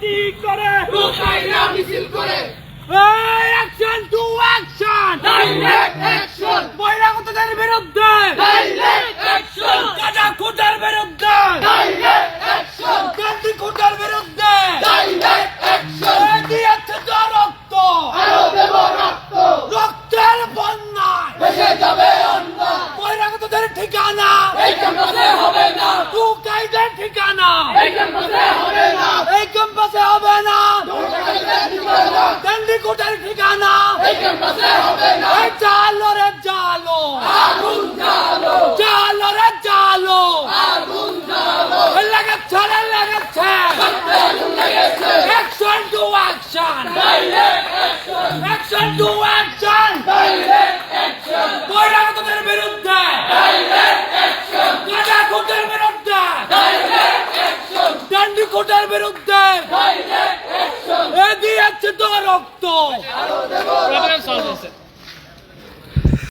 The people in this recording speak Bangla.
কি করে। লুকাইয়া মিছিল করে? Action to action direct action বহিরাগতদের বিরুদ্ধে! ডাইরেক্ট অ্যাকশন কাজা খুঁটার বিরুদ্ধে! ডাইরেক্ট অ্যাকশন গান্ধী খুঁটার বিরুদ্ধে ডাইরেক্ট অ্যাকশন দিয়েছে তো রক্ত! আরও দেব রক্ত! রক্তের বন্যায়! ভেসে যাবে অন্যায় বহিরাগতদের ঠিকানা! এই ক্যাম্পাসে হবে না! টু কাইদের ঠিকানা! এই ক্যাম্পাসে হবে না এই ক্যাম্পাসে হবে না লুকাইয়া খুঁটার ঠিকানা? জালো রে জালো। জালো। রে জালো। আগুন লেগেছে অ্যাকশন খুঁটের বিরুদ্ধে দিয়েছে তো রক্ত।